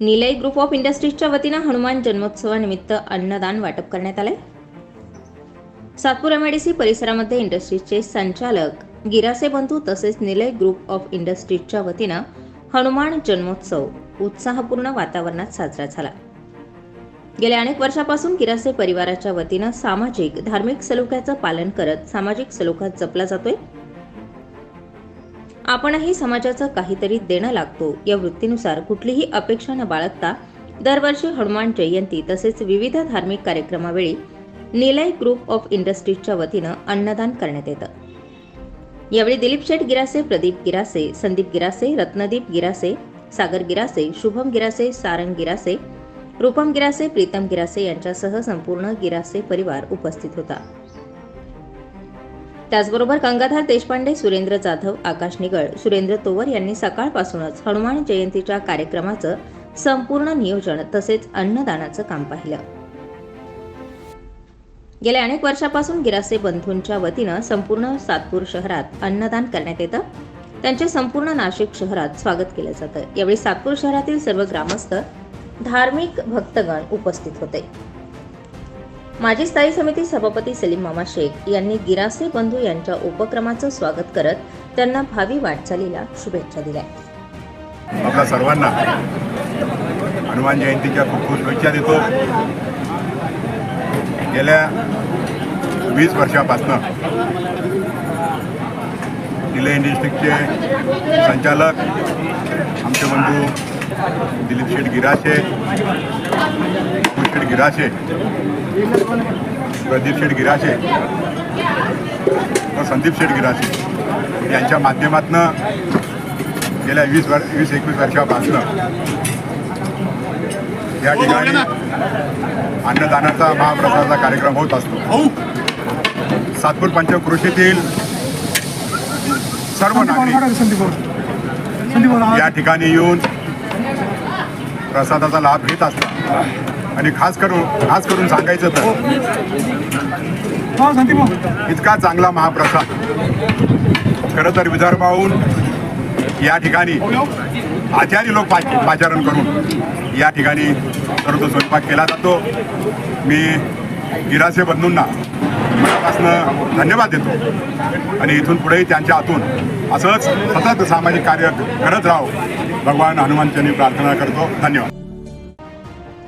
Nilay group of इंडस्ट्रीजच्या वतीनं हनुमान जन्मोत्सवानिमित्त अन्नदान वाटप करण्यात आलंय. सातपूर एमआयडीसी परिसरामध्ये इंडस्ट्रीजचे संचालक गिरासे बंधू तसेच निलय ग्रुप ऑफ इंडस्ट्रीजच्या वतीनं हनुमान जन्मोत्सव उत्साहपूर्ण वातावरणात साजरा झाला. गेल्या अनेक वर्षापासून गिरासे परिवाराच्या वतीनं सामाजिक धार्मिक सलोख्याचं पालन करत सामाजिक सलोखा जपला जातोय. आपणही समाजाचं काहीतरी देणं लागतो. या वृत्तीनुसार कुठलीही अपेक्षा न बाळगता दरवर्षी हनुमान जयंती तसेच विविध धार्मिक कार्यक्रमावेळी निलय ग्रुप ऑफ इंडस्ट्रीजच्या वतीनं अन्नदान करण्यात येतं. यावेळी दिलीप शेठ गिरासे प्रदीप गिरासे संदीप गिरासे रत्नदीप गिरासे सागर गिरासे शुभम गिरासे सारंग गिरासे रूपम गिरासे प्रीतम गिरासे यांच्यासह संपूर्ण गिरासे परिवार उपस्थित होता. त्याचबरोबर गंगाधर देशपांडे सुरेंद्र जाधव आकाश निगळ सुरेंद्र तोवर यांनी सकाळपासूनच हनुमान जयंतीच्या कार्यक्रमाचं संपूर्ण नियोजन तसेच अन्नदानाचं काम पाहिलं. गेल्या अनेक वर्षापासून गिरासे बंधूंच्या वतीनं संपूर्ण सातपूर शहरात अन्नदान करण्यात येतं. त्यांचे संपूर्ण नाशिक शहरात स्वागत केलं जातं. यावेळी सातपूर शहरातील सर्व ग्रामस्थ धार्मिक भक्तगण उपस्थित होते. माजी स्थायी समिती सभापती सलीम मामा शेख यांनी गिरासे बंधू यांच्या उपक्रमाचं स्वागत करत त्यांना भावी वाटचालीला शुभेच्छा दिल्या. आपल्या सर्वांना हनुमान जयंतीच्या खूप खूप शुभेच्छा देतो. गेल्या वीस वर्षापासनं निलय डिस्ट्रिक्टचे संचालक आमचे बंधू दिलीप शेठ गिराशे शेठ गिराशे प्रदीप शेठ गिराशे व संदीप शेठ गिराशे यांच्या माध्यमातनं गेल्या वीस वर वीस एकवीस वर्षापासनं या ठिकाणी अन्नदानाचा महाप्रसादाचा कार्यक्रम होत असतो. सातपूर पंचकृषीतील सर्व नागरिक या ठिकाणी येऊन प्रसादाचा लाभ घेत असतात. आणि खास करून खास करून सांगायचं तर. इतका चांगला महाप्रसाद. खरं तर विदर्भाहून या ठिकाणी आचारी लोक पा पाचारण करून या ठिकाणी सर्व स्वयंपाक केला जातो. मी गिरासे बंधूंना मनापासनं धन्यवाद देतो. आणि इथून पुढेही त्यांच्या हातून असंच सतत सामाजिक कार्य करत राहो. भगवान हनुमानचंनी प्रार्थना करतो. धन्यवाद.